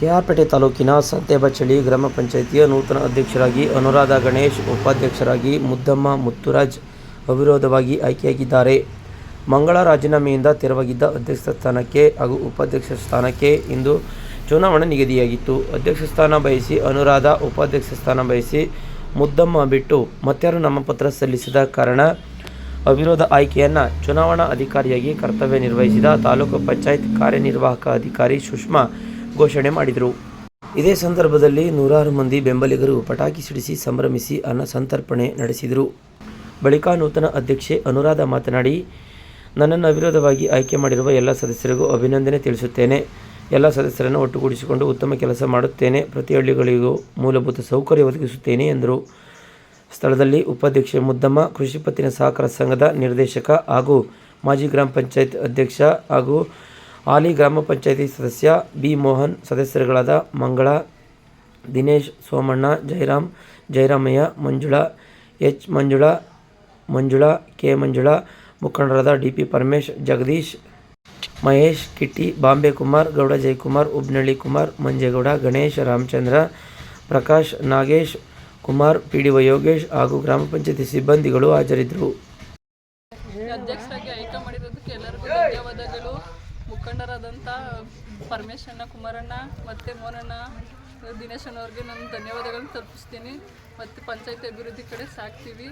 ಕೆಆರ್ಪೇಟೆ ತಾಲೂಕಿನ ಸಂತೆಬಚ್ಚಳಿ ಗ್ರಾಮ ಪಂಚಾಯಿತಿಯ ನೂತನ ಅಧ್ಯಕ್ಷರಾಗಿ ಅನುರಾಧ ಗಣೇಶ್, ಉಪಾಧ್ಯಕ್ಷರಾಗಿ ಮುದ್ದಮ್ಮ ಮುತ್ತುರಾಜ್ ಅವಿರೋಧವಾಗಿ ಆಯ್ಕೆಯಾಗಿದ್ದಾರೆ. ಮಂಗಳ ರಾಜೀನಾಮೆಯಿಂದ ತೆರವಾಗಿದ್ದ ಅಧ್ಯಕ್ಷ ಸ್ಥಾನಕ್ಕೆ ಹಾಗೂ ಉಪಾಧ್ಯಕ್ಷ ಸ್ಥಾನಕ್ಕೆ ಇಂದು ಚುನಾವಣೆ ನಿಗದಿಯಾಗಿತ್ತು. ಅಧ್ಯಕ್ಷ ಸ್ಥಾನ ಬಯಸಿ ಅನುರಾಧ, ಉಪಾಧ್ಯಕ್ಷ ಸ್ಥಾನ ಬಯಸಿ ಮುದ್ದಮ್ಮ ಬಿಟ್ಟು ಮತ್ಯಾರು ನಾಮಪತ್ರ ಸಲ್ಲಿಸಿದ ಕಾರಣ ಅವಿರೋಧ ಆಯ್ಕೆಯನ್ನು ಚುನಾವಣಾ ಅಧಿಕಾರಿಯಾಗಿ ಕರ್ತವ್ಯ ನಿರ್ವಹಿಸಿದ ತಾಲೂಕು ಪಂಚಾಯತ್ ಕಾರ್ಯನಿರ್ವಾಹಕ ಅಧಿಕಾರಿ ಸುಷ್ಮಾ ಘೋಷಣೆ ಮಾಡಿದರು. ಇದೇ ಸಂದರ್ಭದಲ್ಲಿ ನೂರಾರು ಮಂದಿ ಬೆಂಬಲಿಗರು ಪಟಾಕಿ ಸಿಡಿಸಿ ಸಂಭ್ರಮಿಸಿ ಅನ್ನ ಸಂತರ್ಪಣೆ ನಡೆಸಿದರು. ಬಳಿಕ ನೂತನ ಅಧ್ಯಕ್ಷೆ ಅನುರಾಧ ಮಾತನಾಡಿ, ನನ್ನನ್ನು ಅವಿರೋಧವಾಗಿ ಆಯ್ಕೆ ಮಾಡಿರುವ ಎಲ್ಲ ಸದಸ್ಯರಿಗೂ ಅಭಿನಂದನೆ ತಿಳಿಸುತ್ತೇನೆ. ಎಲ್ಲ ಸದಸ್ಯರನ್ನು ಒಟ್ಟುಗೂಡಿಸಿಕೊಂಡು ಉತ್ತಮ ಕೆಲಸ ಮಾಡುತ್ತೇನೆ. ಪ್ರತಿ ಹಳ್ಳಿಗಳಿಗೂ ಮೂಲಭೂತ ಸೌಕರ್ಯ ಒದಗಿಸುತ್ತೇನೆ ಎಂದರು. ಸ್ಥಳದಲ್ಲಿ ಉಪಾಧ್ಯಕ್ಷೆ ಮುದ್ದಮ್ಮ, ಕೃಷಿ ಪತ್ತಿನ ಸಹಕಾರ ಸಂಘದ ನಿರ್ದೇಶಕ ಹಾಗೂ ಮಾಜಿ ಗ್ರಾಮ ಪಂಚಾಯತ್ ಅಧ್ಯಕ್ಷ ಹಾಗೂ ಹಾಲಿ ಗ್ರಾಮ ಪಂಚಾಯತಿ ಸದಸ್ಯ ಬಿ ಮೋಹನ್, ಸದಸ್ಯರುಗಳಾದ ಮಂಗಳ, ದಿನೇಶ್ ಸೋಮಣ್ಣ ಜಯರಾಮ್ ಜಯರಾಮಯ್ಯ ಮಂಜುಳಾ, ಎಚ್ ಮಂಜುಳಾ ಮಂಜುಳಾ, ಕೆ ಮಂಜುಳಾ, ಮುಖಂಡರಾದ D P Paramesh, Jagadish, Mahesh, Kitti Bombay Kumar Gowda Jayakumar, Ubnalli Kumar, Manjegowda, Ganesh, Ramachandra, Prakash, Nagesh, Kumar P D Yogesh ಹಾಗೂ ಗ್ರಾಮ ಪಂಚಾಯತಿ ಸಿಬ್ಬಂದಿಗಳು ಹಾಜರಿದ್ದರು. ಅಧ್ಯಕ್ಷರಾಗಿ ಆಯ್ಕೆ ಎಲ್ಲರಿಗೂ ಧನ್ಯವಾದಗಳು. ಮುಖಂಡರಾದಂಥ ಪರಮೇಶಣ್ಣ ಕುಮಾರಣ್ಣ ಮತ್ತು ಮೋನಣ್ಣ ದಿನೇಶಣ್ಣವ್ರಿಗೆ ನಾನು ಧನ್ಯವಾದಗಳನ್ನು ತಲುಪಿಸ್ತೀನಿ. ಮತ್ತು ಪಂಚಾಯತಿ ಅಭಿವೃದ್ಧಿ ಕಡೆ ಸಾಕ್ತೀವಿ.